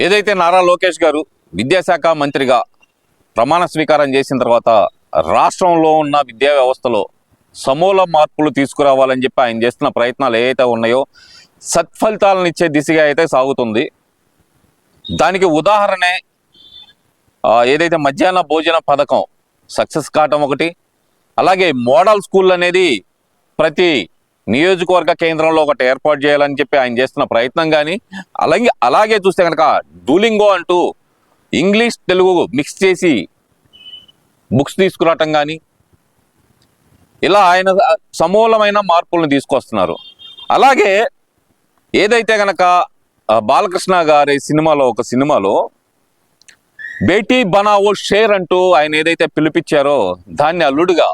ఏదైతే నారా లోకేష్ గారు విద్యాశాఖ మంత్రిగా ప్రమాణ స్వీకారం చేసిన తర్వాత రాష్ట్రంలో ఉన్న విద్యా వ్యవస్థలో సమూల మార్పులు తీసుకురావాలని చెప్పి ఆయన చేస్తున్న ప్రయత్నాలు ఏవైతే ఉన్నాయో సత్ఫలితాలను ఇచ్చే దిశగా అయితే సాగుతుంది. దానికి ఉదాహరణే ఏదైతే మధ్యాహ్న భోజన పథకం సక్సెస్ కావటం ఒకటి అలాగే మోడల్ స్కూల్ అనేది ప్రతి నియోజకవర్గ కేంద్రంలో ఒకటి ఏర్పాటు చేయాలని చెప్పి ఆయన చేస్తున్న ప్రయత్నం కానీ అలాగే అలాగే చూస్తే కనుక డూలింగో అంటూ ఇంగ్లీష్ తెలుగు మిక్స్ చేసి బుక్స్ తీసుకురావటం కానీ ఇలా ఆయన సమూలమైన మార్పులను తీసుకొస్తున్నారు. అలాగే ఏదైతే గనక బాలకృష్ణ గారి సినిమాలో ఒక సినిమాలో బేటీ బనావో షేర్ అంటూ ఆయన ఏదైతే పిలిపించారో దాన్ని అల్లుడుగా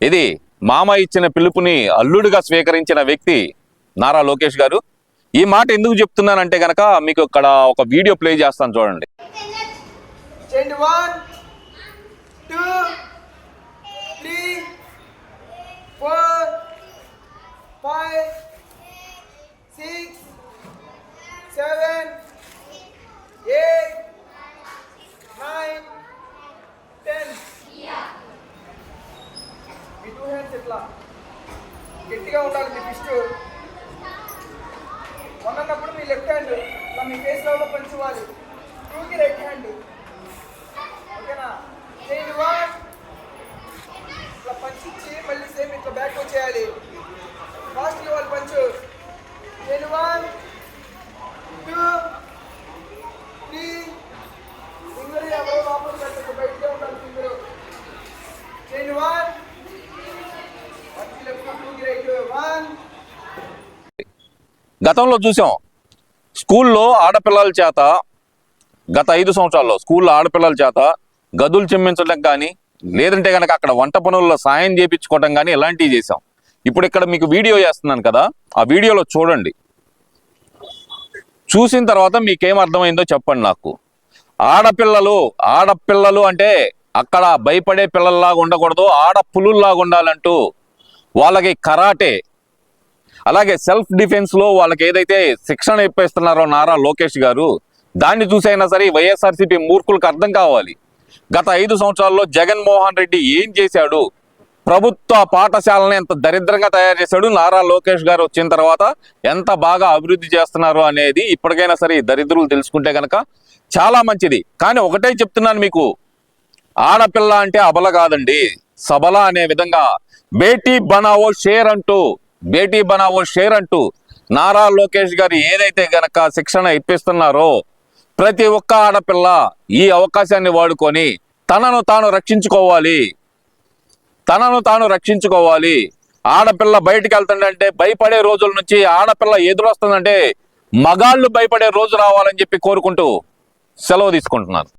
ఇది మామ ఇచ్చిన పిలుపుని అల్లుడుగా స్వీకరించిన వ్యక్తి నారా లోకేష్ గారు. ఈ మాట ఎందుకు చెప్తున్నానంటే గనక మీకు ఇక్కడ ఒక వీడియో ప్లే చేస్తాను చూడండి. మీ టూ హ్యాండ్స్ ఎట్లా గట్టిగా ఉండాలి మీ ఫిస్ట్ ఉన్నప్పుడు మీ లెఫ్ట్ హ్యాండ్ ఇట్లా మీ ఫేస్లో పంచువాలి టూకి రైట్ హ్యాండ్ ఓకేనా? చేయండి వన్ ఇట్లా పంచిచ్చి మళ్ళీ సేమ్ ఇట్లా బ్యాక్ వచ్చేయాలి. ఫాస్ట్ ఇవ్వాలి పంచు. చేయండి వన్ టూ త్రీ ఫింగర్ ఎవరో లోపల పెట్టదు బయటకే ఉండాలి ఫింగర్ చేయండి వన్ వన్కి లెఫ్ట్ టూకి రైట్ వన్ గతంలో చూసాం. స్కూల్లో ఆడపిల్లల చేత గత ఐదు సంవత్సరాల్లో స్కూల్లో ఆడపిల్లల చేత గదులు చిమ్మించడం కానీ లేదంటే కనుక అక్కడ వంట పనుల్లో సాయం చేయించుకోవడం కానీ ఇలాంటివి చేసాం ఇప్పుడు ఇక్కడ మీకు వీడియో చేస్తున్నాను కదా ఆ వీడియోలో చూడండి. చూసిన తర్వాత మీకేం అర్థమైందో చెప్పండి నాకు. ఆడపిల్లలు ఆడపిల్లలు అంటే అక్కడ భయపడే పిల్లల్లాగా ఉండకూడదు ఆడపులుల్లాగా ఉండాలంటూ వాళ్ళకి కరాటే అలాగే సెల్ఫ్ డిఫెన్స్లో వాళ్ళకి ఏదైతే శిక్షణ ఇప్పిస్తున్నారో నారా లోకేష్ గారు దాన్ని చూసైనా సరే వైఎస్ఆర్సీపీ మూర్ఖులకు అర్థం కావాలి. గత ఐదు సంవత్సరాల్లో జగన్మోహన్ రెడ్డి ఏం చేశాడు? ప్రభుత్వ పాఠశాలని ఎంత దరిద్రంగా తయారు చేశాడు. నారా లోకేష్ గారు వచ్చిన తర్వాత ఎంత బాగా అభివృద్ధి చేస్తున్నారు అనేది ఇప్పటికైనా సరే దరిద్రులు తెలుసుకుంటే కనుక చాలా మంచిది. కానీ ఒకటే చెప్తున్నాను మీకు. ఆడపిల్ల అంటే అబల కాదండి. సబల అనే విధంగా బేటీ బనావో షేర్ అంటూ బేటీ బనావో షేర్ అంటూ నారా లోకేష్ గారు ఏదైతే గనక శిక్షణ ఇప్పిస్తున్నారో ప్రతి ఒక్క ఆడపిల్ల ఈ అవకాశాన్ని వాడుకొని తనను తాను రక్షించుకోవాలి. తనను తాను రక్షించుకోవాలి. ఆడపిల్ల బయటికి వెళ్తుందంటే భయపడే రోజుల నుంచి ఆడపిల్ల ఎదురొస్తుందంటే మగాళ్ళు భయపడే రోజు రావాలని చెప్పి కోరుకుంటూ సెలవు తీసుకుంటున్నాను.